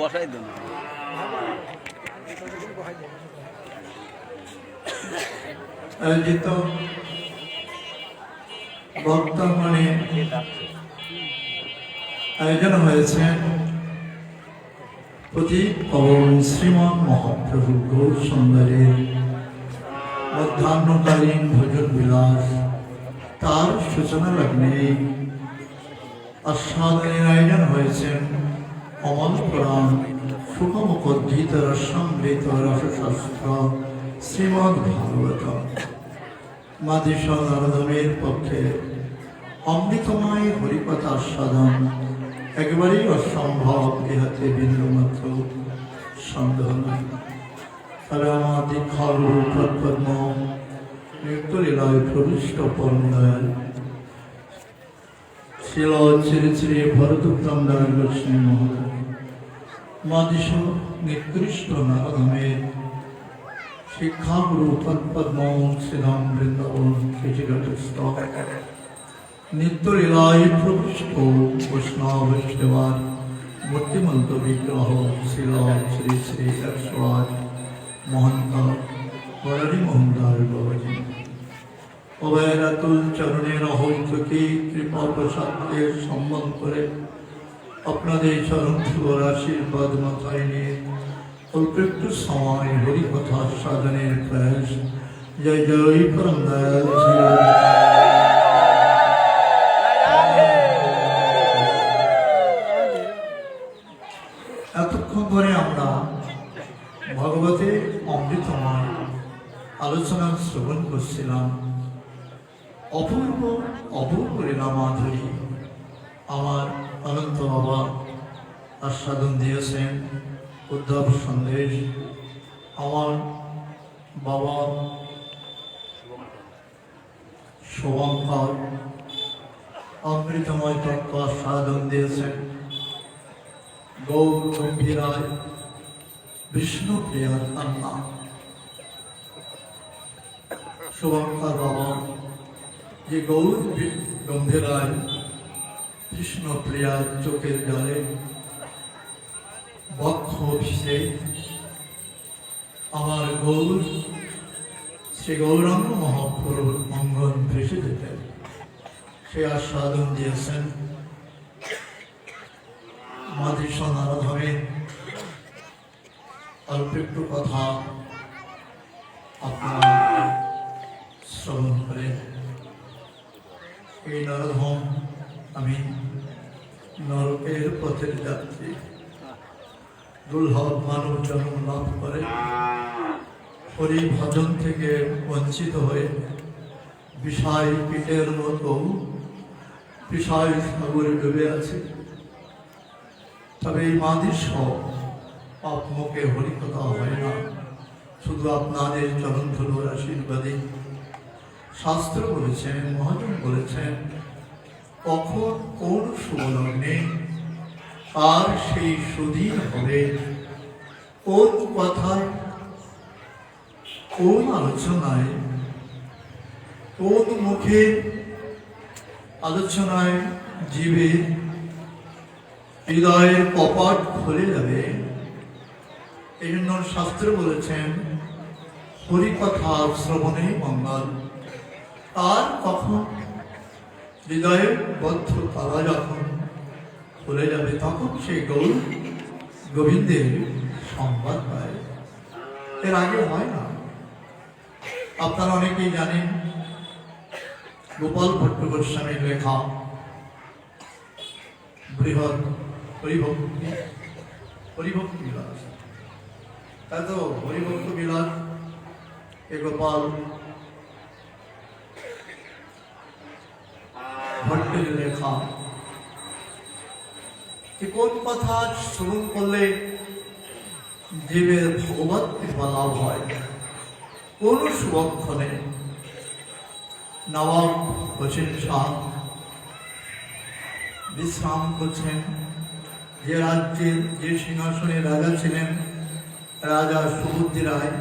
বসাই দেন। আয়োজিত বর্তমানে আয়োজন হয়েছে প্রতি পবন শ্রীমান মহাপ্রভু গৌর সুন্দরের মধ্যাহ্নকালীন ভোজন বিলাস। তার সূচনা লগ্নে আস্বাদনের আয়োজন হয়েছেন অমল পুরাণ সুখমুখোদ্গীত রসমৃত রসশাস্ত্র শ্রীমদ ভাগবত মাদেশ নরদমের পক্ষে অমৃতময় হরিকথা আস্বাদন একেবারেই অসম্ভব, ইহাতে বিন্দুমাত্র সন্দেহ নাই। তবে আমার দীক্ষার পদ্ম নিত্যলীলায় প্রবিষ্ট পরমদয়াল শিল শ্রী শ্রী ভরতোত্তম দাস গোস্বামী মহোদয়। মাদিস নিকৃষ্ট নারদমের শিক্ষাগুরু তৎপদ্ম শ্রীরাম বৃন্দাবন শ্রীঘটস্থ নিত্যলীলায় প্রবিষ্ট বৈষ্ণব সেবার মূর্তিমন্ত বিগ্রহ শিল শ্রী শ্রী আট মহন্ত বরারি মোহনদাস বাবাজি অভয়রাতুল চরণের অহৈতুকী কৃপা প্রসাদের সম্মান করে আপনাদের চরণ ধুলোর আশীর্বাদ মাথায় নিয়ে অল্প একটু সময় হরিকথা সাধনের প্রয়াস। জয় জয়, পরম এতক্ষণ ধরে আমরা ভগবতের অমৃতময় আলোচনা শ্রবণ করছিলাম। অপূর্ব অপূর্ব লীলা মাধুরী আমার অনন্ত বাবা আস্বাদন দিয়েছেন উদ্ধব সন্দেশ আমার বাবা শুভঙ্কর অমৃতময় তত্ত্ব আস্বাদন দিয়েছেন গৌর গম্ভীরায় বিষ্ণু প্রিয়ার কান্না শুভঙ্কর বাবা যে গৌর গম্ভীরায় কৃষ্ণ প্রিয়ার চোখের জলে, বক্ষ অভিষেক আমার গৌর, শ্রী গৌরাঙ্গ মহাপ্রভুর অঙ্গন ভেসে যেতেন সে আস্বাদন দিয়েছেন। মাদিসন আরাধনে অল্প একটু কথা আপনারা পথের যাত্রী দুর্লভ মানব জন্ম লাভ করে। হরি ভজন থেকে বঞ্চিত হয়ে বিষয় কীটের মতো বিষয় সাগরে ডুবে আছে। তবে এই মাদির মাদিস আপনাকে হরিকথা হয় না। শুধু আপনাদের চরণ ধুলোর আশীর্বাদে। শাস্ত্র বলেছেন, মহাজন বলেছেন, কখন কোন সুবলগ্নে আর সেই সুদিন হবে কোন কথায়, কোন আলোচনায়, কোন মুখে আলোচনায় জীবের হৃদয়ের কপাট খুলে যাবে? এই জন্য শাস্ত্র বলেছেন, হরিকথা শ্রবণে মঙ্গল। আর কখন? হৃদয়ের বদ্ধ তারা যখন খুলে যাবে তখন সেই গৌর গোবিন্দের সংবাদ পায়। এর আগে হয় না। আপনারা অনেকেই জানেন, গোপাল ভট্ট গোস্বামীর লেখা বৃহৎ হরিভক্তি হরিভক্তি বিলাস। তাই তো হরিভক্ত বিলাস এ গোপাল ভট্টের লেখা। যে কোন কথা শ্রবণ করলে জীবের ভগবত কৃপা লাভ হয়? কোন সুবক্ষণে নবাব হোসেন শাহ বিশ্রাম করছেন। যে রাজ্যের যে সিংহাসনে রাজা ছিলেন, রাজা সুবুদ্ধি রায়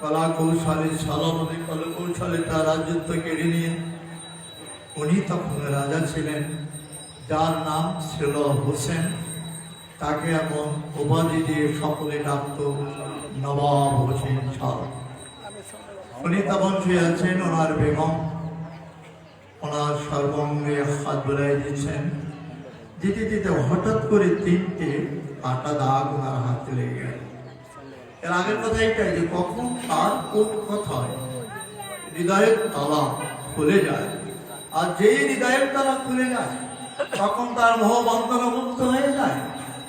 কলা কৌশলে সালমনে কলা কৌশলে তার রাজ্যত্ব কেড়ে নিয়ে, উনি তখন রাজা ছিলেন। যার নাম ছিল হোসেন। তাকে এখন উপাধি দিয়ে সকলে ডাকত নবাব হোসেন শাহ। উনি আছেন, ওনার বেগম। ওনার সর্বঙ্গে হাত বোলাই দিচ্ছেন। দিতে দিতে হঠাৎ করে তিনটে আটা দাগ ওনার হাতে লেগে গেল। এর আগের কথা এটাই যে কখন তার কোন কথায় হৃদয়ের তালা খুলে যায়। আর যেই হৃদয়ের তালা খুলে যায় তখন তার মোহবন্ধন মুক্ত হয়ে যায়।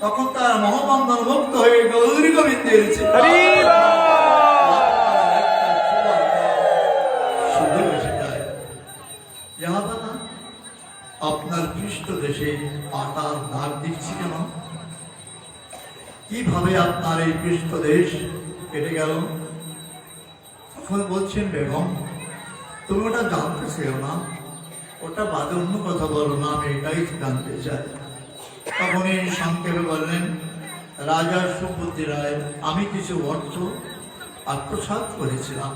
তখন তার মোহবন্ধন মুক্ত হয়ে গৌরী গোবিন্দের জাহাপানা আপনার পৃষ্ঠ দেশে পাতার দাগ দিচ্ছি কেন? কীভাবে আপনার এই পৃষ্ঠ দেশ কেটে গেল? তখন বলছেন বেগম তুমি ওটা জানতে চেও না। ওটা বাদে অন্য কথা বলো, না, আমি এটাই জানতে চাই। তখন এই সংক্ষেপে বললেন, রাজা সুবুদ্ধি রায়, আমি কিছু অর্থ আত্মসাৎ করেছিলাম।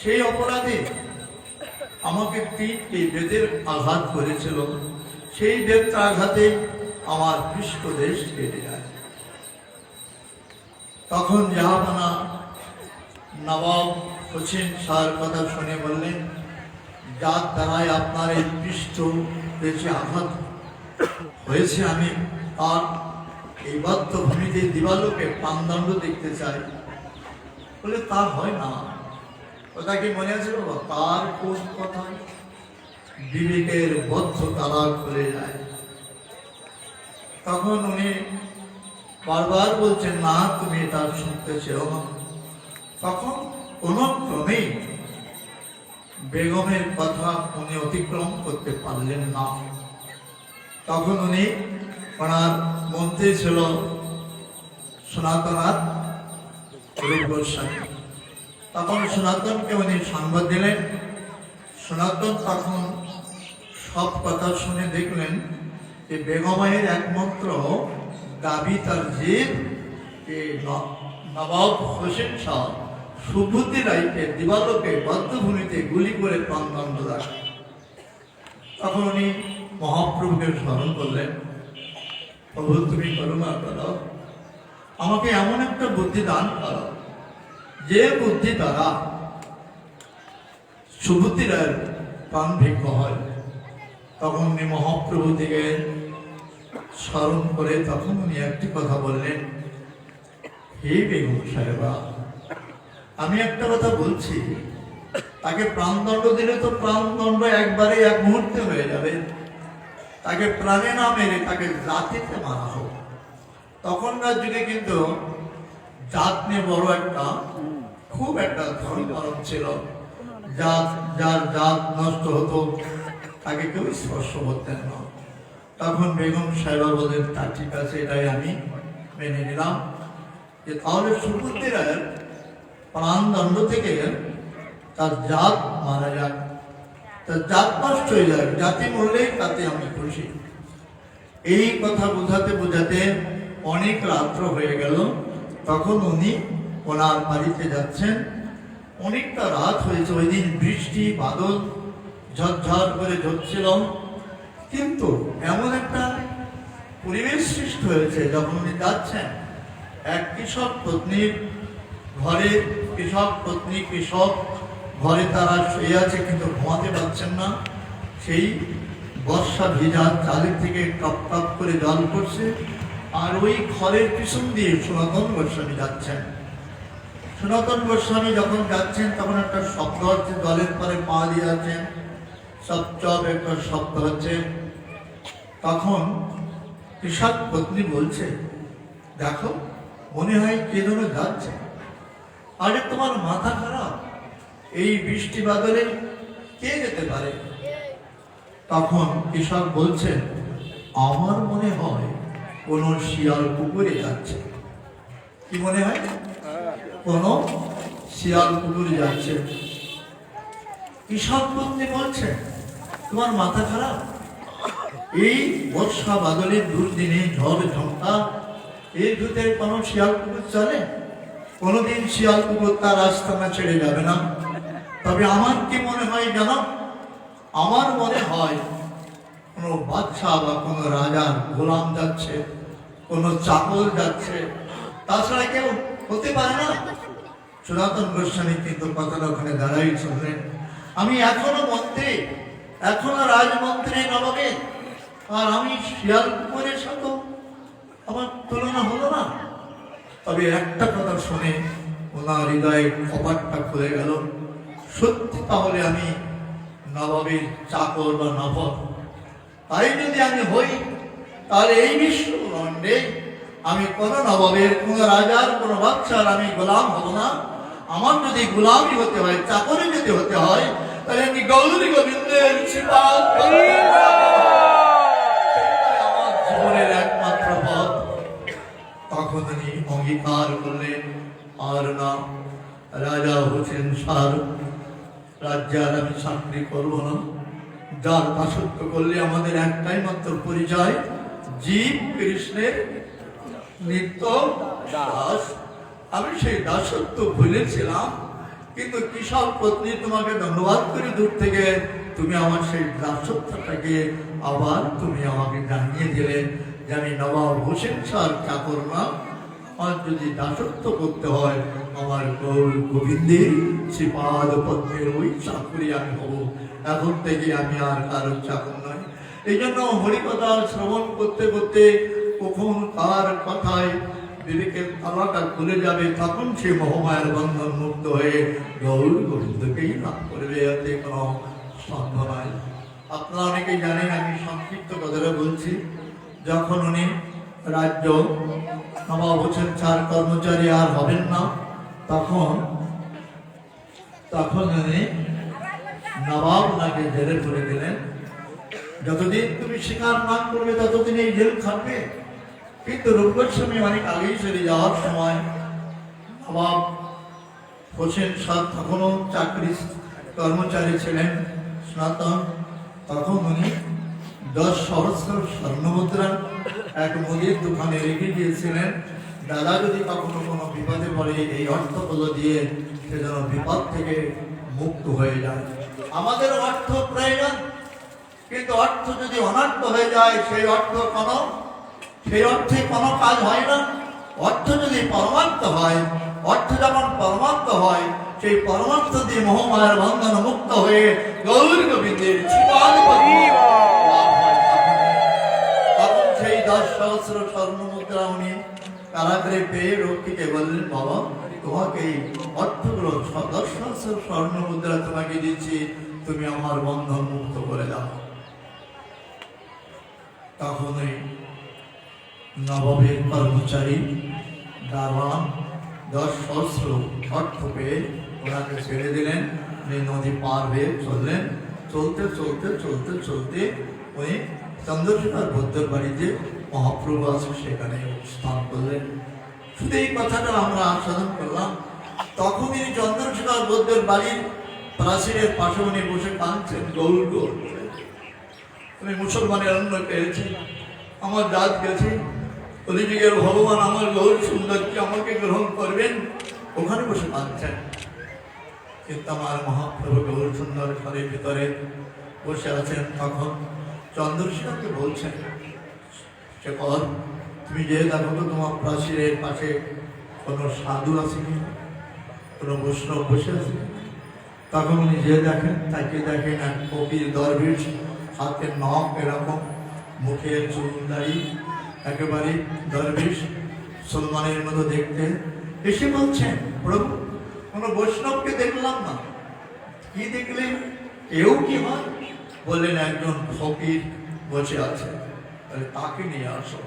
সেই অপরাধে আমাকে তিনটি বেদের আঘাত করেছিল। সেই বেদটা আঘাতে আমার পৃষ্ঠদেশ কেটে যায়। তখন জাহাপানা নবাব হোসেন শাহর কথা শুনে বললেন যার দ্বারাই আপনার এই পৃষ্ঠ দেশে আঘাত হয়েছে, আমি তার এই বদ্ধ ভূমিতে দিবালোকে প্রাণদণ্ড দেখতে চাই। বলে তা হয় না। ওটা কি মনে আছে বাবা? তার কোন কথায় বিবেকের বদ্ধ তালা খুলে যায়। তখন উনি বারবার বলছেন, না, তুমি এটা শুনতে চেও তখন কোন ক্রমেই বেগমের কথা উনি অতিক্রম করতে পারলেন না। তখন উনি ওনার মন্ত্রী ছিল সনাতনাথ রূপ তখন সনাতনকে উনি সংবাদ দিলেন। সনাতন তখন সব কথা শুনে দেখলেন যে বেগমায়ের একমাত্র দাবি তার যে নবাব হোসেন শাহ সুবুদ্ধি রায়কে দিবালোকে বদ্ধভূমিতে গুলি করে প্রাণদণ্ড দেয় তখন উনি মহাপ্রভুকে স্মরণ করলেন, প্রভু, তুমি করুণা করো। আমাকে এমন একটা বুদ্ধি দান করো, যে বুদ্ধি দ্বারা সুবুদ্ধি রায়ের প্রাণ ভিন্ন হয়। তখন উনি মহাপ্রভু থেকে স্মরণ করে তখন উনি একটি কথা বললেন, হে বেগম সাহেবা আমি একটা কথা বলছি, তাকে প্রাণদণ্ড দিলে তো প্রাণদণ্ড একবারে এক মুহূর্তে হয়ে যাবে। তাকে প্রাণে না মেরে তাকে জাতিতে মারা হোক। তখনকার যুগে কিন্তু জাত নিয়ে বড় একটা, খুব একটা ধর্ম ছিল। জাত, যার জাত নষ্ট হতো, তাকে কেউ স্পর্শ করতেন না। তখন বেগম সাহেবা বলেন তা ঠিক আছে, এটাই আমি মেনে নিলাম। যে তাহলে রায়ের প্রাণদণ্ড থেকে তার জাত মারা যাক। তার জাত নষ্ট হয়ে যাক, জাতি মরলেই তাতে আমি খুশি। এই কথা বোঝাতে বোঝাতে অনেক রাত্র হয়ে গেল। তখন উনি ওনার বাড়িতে যাচ্ছেন। অনেকটা রাত হয়েছে, ওই দিন বৃষ্টি, বাদল ঝরঝর করে ঝরছিল। কিন্তু এমন একটা পরিবেশ সৃষ্টি হয়েছে, যখন উনি যাচ্ছেন, এক কৃষক পত্নীর ঘরে কৃষক পত্নী কৃষক, ঘরে তারা শুয়ে আছে কিন্তু ঘুমাতে পারছেন না। সেই বর্ষা ভিজা চালের থেকে টপ টপ করে জল পড়ছে আর ওই ঘরের পিছন দিয়ে সনাতন গোস্বামী যাচ্ছেন। সনাতন গোস্বামী যখন যাচ্ছেন, তখন একটা শব্দ হচ্ছে, জলের পরে পা দিয়ে যাচ্ছেন সব চপ একটা শব্দ হচ্ছে। তখন কৃষক পত্নী বলছে, দেখো, মনে হয় কে যেন যাচ্ছে। আরে তোমার মাথা খারাপ? এই বৃষ্টি বাদলে কে যেতে পারে? তখন কৃষক বলছেন আমার মনে হয় কোন শিয়াল পুকুরে যাচ্ছে। কি মনে হয়? কোন শিয়াল পুকুরে যাচ্ছে। কৃষক পত্নী বলছে, তোমার মাথা খারাপ? এই বর্ষা বাদলের দুর্দিনে ঝড় ঝঙ্কা এর ভিতরে কোনো শিয়াল কুকুর চলে? কোনোদিন শিয়াল কুকুর তার আস্তানা ছেড়ে যাবে না। তবে আমার কি মনে হয় জানো? আমার মনে হয় কোনো বাদশাহ বা কোনো রাজার গোলাম যাচ্ছে, কোনো চাকর যাচ্ছে, তাছাড়া কেউ হতে পারে না। সনাতন গোস্বামী কিন্তু কথাটা ওখানে দাঁড়াই চললেন আমি এখনও মন্ত্রী, এখনও রাজমন্ত্রী নবাবে আর আমি শিয়াল কুমারের সাথে আমার তুলনা হলো না। তবে একটা কথা শুনে ওনার হৃদয়ে কপাটটা খুলে গেল। সত্যি তাহলে আমি নবাবের চাকর বা নবাব? তাই যদি আমি হই, তাহলে এই বিশ্বব্রহ্মাণ্ডে আমি কোনো নবাবের, কোনো রাজার, কোনো বাচ্চার আমি গোলাম হব না। আমার যদি গোলামই হতে হয় চাকরি যদি হতে হয়, তাহলে আমি গৌরী গোবিন্দের আমার জীবনের একমাত্র পথ। তখন উনি অঙ্গীকার করলেন আর না। রাজা হোসেন সার। রাজ্যে আর আমি চাকরি করব না। যার দাসত্ব করলে আমাদের একটাই মাত্র পরিচয়, জীব কৃষ্ণের নিত্য দাস। আমি সেই দাসত্ব ভুলেছিলাম, কিন্তু কিশোর পত্নী, তোমাকে ধন্যবাদ করে দূর থেকে। তুমি আমার সেই দাসত্বটাকে আবার তুমি আমাকে জানিয়ে দিলে যে আমি নবাব হোসেন স্যার চাকর না আমার যদি দাসত্ব করতে হয়, আমার গৌর গোবিন্দের সে শ্রীপাদ পদ্মের ওই চাকরি আমি হব। এখন থেকে আমি আর কারোর চাকর নয় এই জন্য হরিকথা শ্রবণ করতে করতে কখন কার কথায় বিবেকের তালাটা খুলে যাবে, তখন সে মহামায়ের বন্ধন মুক্ত হয়ে গৌর গোবিন্দকেই লাভ করবে। এতে কোনো সন্দেহ নয় আপনারা অনেকেই জানেন, আমি সংক্ষিপ্ত কথাটা বলছি। যখন উনি রাজ্য নবাব হোসেন চার কর্মচারী আর হবেন না। তখন তখন উনি নবাব ওনাকে জেলে করে দিলেন। যতদিন তুমি স্বীকার না করবে, ততদিন এই জেল খাটবে। কিন্তু রূপগোস্বামী অনেক আগেই চলে যাওয়ার সময় নবাব হোসেন সাদ তখনও চাকরি কর্মচারী ছিলেন, স্নাতন। তখন উনি দশ সহস্র স্বর্ণমুদ্রা এক মুদির দোকানে রেখে দিয়েছিলেন দাদা যদি কখনো কোনো বিপদে পড়ে, এই অর্থগুলো দিয়ে সে যেন বিপদ থেকে মুক্ত হয়ে যায়। আমাদের অর্থ প্রয়োজন কিন্তু অর্থ যদি অনর্থ হয়ে যায়, সেই অর্থ কোনো, সেই অর্থে কোনো কাজ হয় না। অর্থ যদি পরমার্থ হয়, অর্থ যখন পরমার্থ হয়, সেই পরমার্থ দিয়ে মহামায়ের বন্ধন মুক্ত হয়ে গৌর গোবিন্দের দশ সহস্র স্বর্ণ মুদ্রা উনি কারাগারে পেয়ে রক্ষীকে বললেন, বাবা, তোমাকে এই অর্থগুলো দশ সহস্র স্বর্ণ মুদ্রা তোমাকে দিচ্ছি, তুমি আমার বন্ধন মুক্ত করে দাও। তখন ওই নবাবের কর্মচারী দারোয়ান দশ সহস্র অর্থ পেয়ে ওনাকে ছেড়ে দিলেন উনি নদী পার হয়ে চললেন। চলতে চলতে চলতে চলতে উনি চন্দ্রশেখর বৌদ্ধর বাড়িতে মহাপ্রভু আছে সেখানে স্থান করলেন। শুধু এই কথাটা আমরা আস্বাদন করলাম। তখন তিনি চন্দ্রশেখর বৌদ্ধর বাড়ির প্রাচীরের পাশে উনি বসে কাঁদছেন গৌর গৌর আমি মুসলমানের অন্য পেয়েছি, আমার জাত গেছে। অলিযুগের ভগবান আমার গৌর সুন্দরকে আমাকে গ্রহণ করবেন, ওখানে বসে কাঁদছেন। কিন্তু আমার মহাপ্রভু গৌর সুন্দর ঘরের ভিতরে বসে আছেন তখন চন্দ্রশেখরকে বলছেন শেখর তুমি যে দেখো তো তোমার প্রাচীরের পাশে কোনো সাধু আছে কি? কোনো বৈষ্ণব বসে আছে? তখন উনি যে দেখেন, তাকে দেখেন এক কবির দরবেশ, হাতে নখ এরকম, মুখে চুল দাড়ি, একেবারে দরবেশ সলমানের মতো দেখতে। এসে বলছেন, প্রভু, কোনো বৈষ্ণবকে দেখলাম না। কি দেখলেন এও কি হয়? বললেন একজন ফকির বসে আছে। তাকে নিয়ে আসো।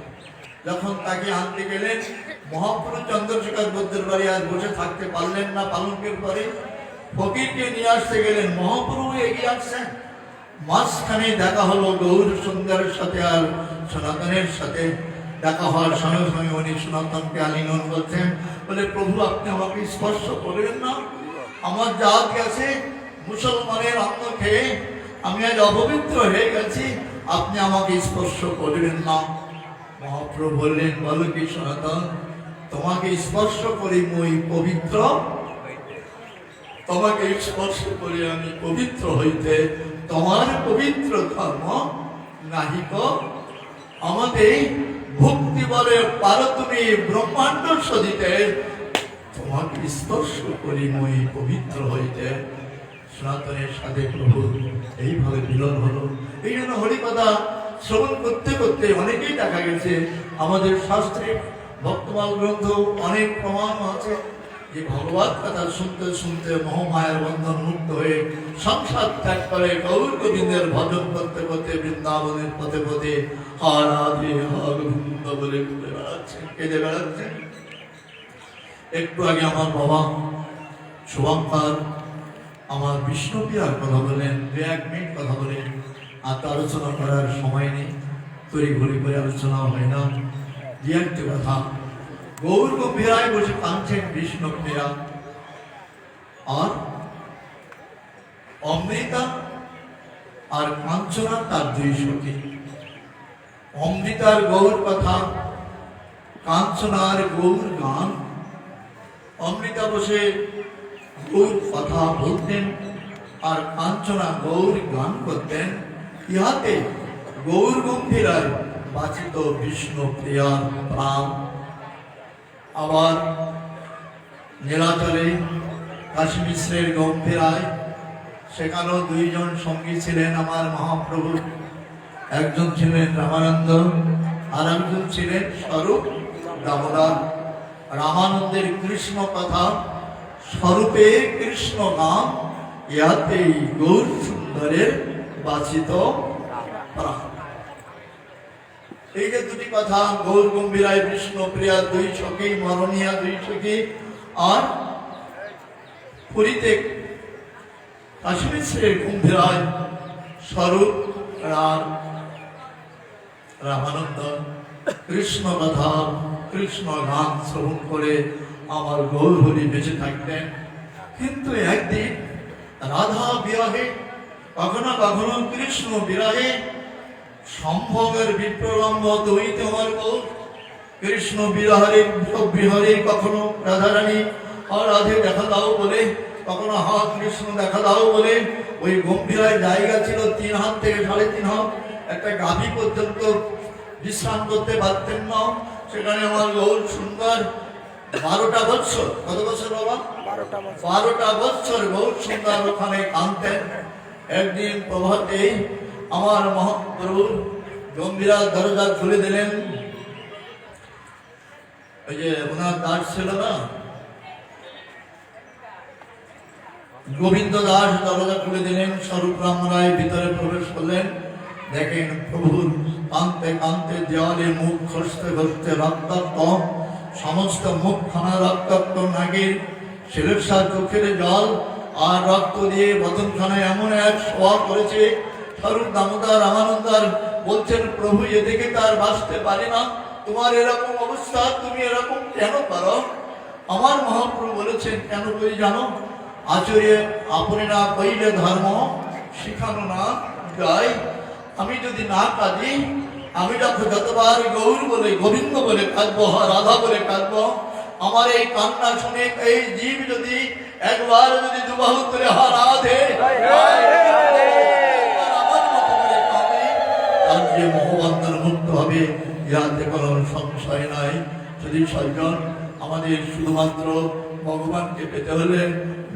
যখন তাকে আনতে গেলেন মহাপ্রভু চন্দ্রশেখর বৌদ্ধের বাড়ি আর বসে থাকতে পারলেন না পালনকের পরে ফকিরকে নিয়ে আসতে গেলেন মহাপুরু এগিয়ে আসছেন। মাঝখানে দেখা হলো গৌর সুন্দরের সাথে আর সনাতনের সাথে। দেখা হওয়ার সঙ্গে সঙ্গে উনি সনাতনকে আলিঙ্গন করছেন। বলে, প্রভু, আপনি আমাকে স্পর্শ করবেন না। আমার জাত গেছে, মুসলমানের অন্ন খেয়ে আমি আজ অপবিত্র হয়ে গেছি। আপনি আমাকে স্পর্শ করবেন না। মহাপ্রভু বললেন, বলো কি সনাতন, তোমাকে স্পর্শ করি মই পবিত্র? তোমাকে স্পর্শ করে আমি পবিত্র হইতে। তোমার পবিত্র ধর্ম নাহিক আমাদের ভক্তি বলে পারো তুমি ব্রহ্মাণ্ড সদিতে তোমাকে স্পর্শ করি মই পবিত্র হইতে। সনাতনের সাথে প্রভু। এইভাবে মিলন হলো। এই জন্য হরিকথা শ্রবণ করতে করতে অনেকেই দেখা গেছে, আমাদের শাস্ত্রে বর্তমান গ্রন্থ অনেক প্রমাণ আছে যে ভগবত কথা শুনতে শুনতে মহামায়ার বন্ধন মুক্ত হয়ে সংসার ত্যাগ করে গৌর গোবিন্দের ভজন করতে করতে বৃন্দাবনের পথে পথে আরাধে গোবিন্দ বলে ঘুরে বেড়াচ্ছেন কেঁদে বেড়াচ্ছেন একটু আগে আমার বাবা শুভঙ্কর আমার বিষ্ণুপ্রিয়ার কথা বলেন, দু এক মিনিট কথা বলেন। আর তো আলোচনা করার সময় নেই তৈরি ঘুরি করে আলোচনা হয় না। দু একটি কথা। গৌর গম্ভীরায় বসে কাঁদছেন বিষ্ণুপ্রিয়া। আর অমৃতা আর কাঞ্চনা তার দুই সখী। অমৃতার গৌর কথা, কাঞ্চনার গৌর গান। অমৃতা বসে গৌর কথা বলতেন আর কাঞ্চনা গৌর গান করতেন। ইহাতে গৌর গম্ভীরায় বাচিত বিষ্ণু প্রিয়ার প্রাণ। আবার নীলাচলে কাশী মিশ্রের গম্ভীরায় সেখানেও দুইজন সঙ্গী ছিলেন আমার মহাপ্রভু। একজন ছিলেন রামানন্দ, আর একজন ছিলেন স্বরূপ দামোদর। রামানন্দের কৃষ্ণ কথা স্বরূপে কৃষ্ণ নাম ইহাতেই গৌর সুন্দরের বাচিত এই যে দুটি কথা, গৌর, গম্ভীরায় কৃষ্ণ প্রিয়া দুই সখী, মরণিয়া দুই সখী, আর পুরীতে কাশ্মীর গম্ভীরায় স্বরূপ আর রামানন্দ। কৃষ্ণ কথা কৃষ্ণ গান শ্রবণ করে আমার গৌর বেঁচে থাকতেন। কিন্তু একদিন রাধা বিরাহে, কখনো কখনো কৃষ্ণ বিরাহে সম্ভবের বিপ্রলম্ব তোমার গৌর কৃষ্ণ বিরহরে বিহরে কখনো রাধারানী রাধে, দেখা দাও বলে। কখনো, হা কৃষ্ণ, দেখা দাও বলে। ওই গম্ভীরায় জায়গা ছিল তিন হাত থেকে সাড়ে তিন হাত। একটা গাভী পর্যন্ত বিশ্রাম করতে পারতেন না। সেখানে আমার গৌর সুন্দর বারোটা বছর কত বছর বাবা? বারোটা বছর। গৌর সুন্দর ওখানে কাঁদতেন একদিন প্রভাতে আমার মহাপ্রভু গম্ভীরা দরজা খুলে দিলেন। ওই যে ওনার দাস ছিল না? গোবিন্দ দাস দরজা খুলে দিলেন স্বরূপ রাম রায় ভিতরে প্রবেশ করলেন। দেখেন প্রভুর কান্তে কান্তে দেওয়ালে মুখ খসতে খসতে রক্তাক্ত। সমস্ত মুখ খানা রক্তাক্ত নাগির, শিলের চোখের জল, আর রক্ত দিয়ে বদনখানায় এমন এক সোয়া করেছে স্বরূপ দামোদর রামানন্দার বলছেন, প্রভু এদিকে তার বাঁচতে পারে না। তোমার এরকম অবস্থা তুমি এরকম কেন পারো আমার মহাপ্রভু বলেছেন, কেন করি জানো? আচর্য, আপনি না কইলে ধর্ম, শিখানো না যাই আমি যদি না কাঁদি আমি যখন যতবার গৌর বলে, গোবিন্দ বলে কাঁদবো, রাধা বলে কাঁদবো, আমার এই কান্না শুনে, এই জীব যদি একবার যদি দুবাহু তুলে হা রাধে মতো করে তার যে মোহবন্ধন মুক্ত হবে ইহাতে কোনো সংশয় নাই। যদি সজ্জন, আমাদের শুধুমাত্র ভগবানকে পেতে হলে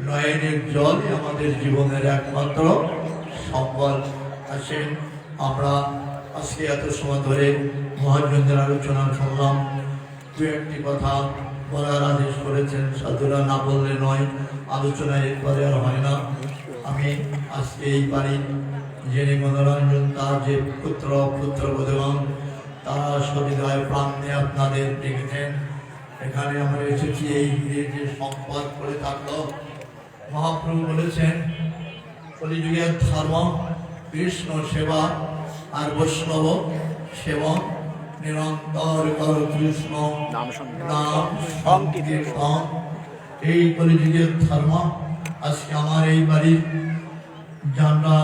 নয়নের জলই আমাদের জীবনের একমাত্র সম্বল। আসেন, আমরা আজকে এত সময় ধরে মহাজনদের আলোচনা শুনলাম দু একটি কথা বলার আদেশ করেছেন। সাধুরা না বললে নয় আলোচনা এরপরে আর হয় না। আমি আজকে এই বাড়ির যিনি মনোরঞ্জন তার যে পুত্র পুত্র বোধগণ, তারা সবিদায় প্রাণ নিয়ে আপনাদের ডেকেছেন। এখানে আমরা এসেছি এই এই যে সম্পদ করে থাকল। মহাপ্রভু বলেছেন, কলিযুগের ধর্ম, কৃষ্ণ সেবা আর বৈষ্ণব সেবন নিরন্তর কর কৃষ্ণ। নাম সংকীর্তন। নাম এই কলিযুগের ধর্ম আজকে আমার এই বাড়ির যারা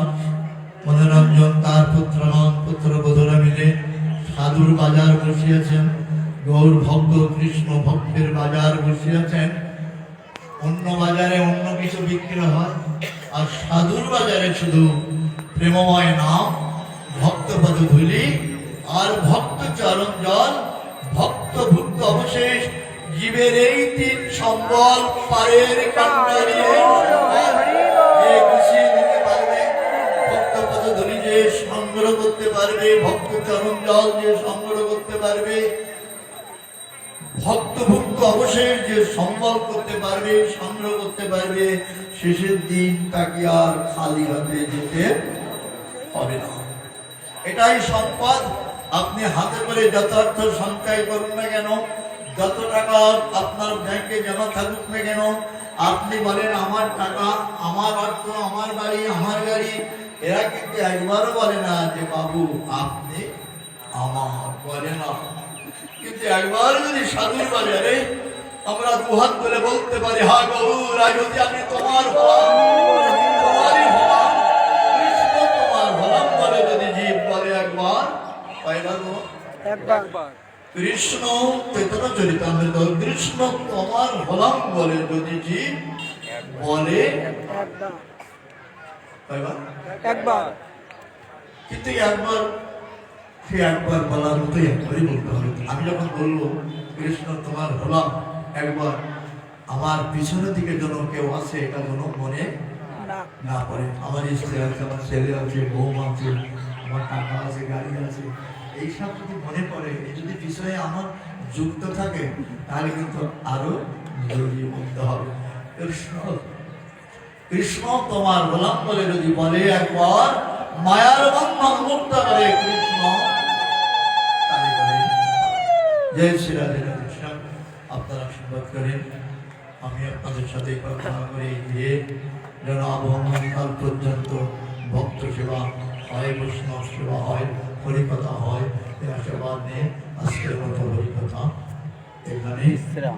মনোরঞ্জন তার পুত্রগণ পুত্রবধূরা মিলে সাধুর বাজার বসিয়েছেন গৌর ভক্ত কৃষ্ণ ভক্তের বাজার বসিয়েছেন। অন্য বাজারে অন্য কিছু বিক্রি হয় আর সাধুর বাজারে শুধু প্রেমময় নাম ভক্তপদ ধুলি আর ভক্ত চরণ জল ভক্ত ভুক্ত অবশেষ জীবের এই তিন সম্বল পারের সংগ্রহ করতে পারবে ভক্ত চরণ জল যে সংগ্রহ করতে পারবে ভক্ত ভক্ত অবশেষ যে সম্বল করতে পারবে সংগ্রহ করতে পারবে শেষের দিন তাকে আর খালি হাতে যেতে হবে না। এটাই সম্পদ। আপনি হাতে করে যত অর্থ সঞ্চয় করুন না কেন, যত টাকা আপনার ব্যাংকে জমা থাকুক না কেন, আপনি বলেন, আমার টাকা, আমার অর্থ, আমার বাড়ি, আমার গাড়ি। এরা কিন্তু একবারও বলে না যে, বাবু, আপনি আমার বলে না। কিন্তু একবার যদি সাধুর বাজারে আমরা দুহাত ধরে বলতে পারি, হা গৌরা যদি আমি তোমার একবার। কৃষ্ণ চেতন চরিতামৃত কৃষ্ণ তোমার হলাম বলে যদি জীব বলে। একবার। কিন্তু একবার সে একবার বলার মতো একবারই বলতে হবে। আমি যখন বলব কৃষ্ণ তোমার হলাম একবার আমার পিছনের দিকে যেন কেউ আসে এটা যেন মনে না। পড়ে। আমার স্ত্রী আছে আমার ছেলে আছে বউ আছে আমার টাকা আছে গাড়ি আছে এইসব যদি মনে পড়ে এই যদি বিষয়ে আমার যুক্ত থাকে তাহলে কিন্তু আরও জরুরি বলতে হবে। কৃষ্ণ কৃষ্ণ তোমার গোলাম বলে যদি বলে একবার মায়ার বন্ধন মুক্ত করে কৃষ্ণ তাহলে বলে, জয় শ্রী রাধে রাধে। আপনারা আশীর্বাদ করেন আমি আপনাদের সাথে প্রার্থনা করি যে যেন আবহমান পর্যন্ত ভক্ত সেবা হয় বৈষ্ণব সেবা হয়। হরিকথা হয় এই আশীর্বাদ নিয়ে আজকের মতো হরিকথা এখানে শ্যাম।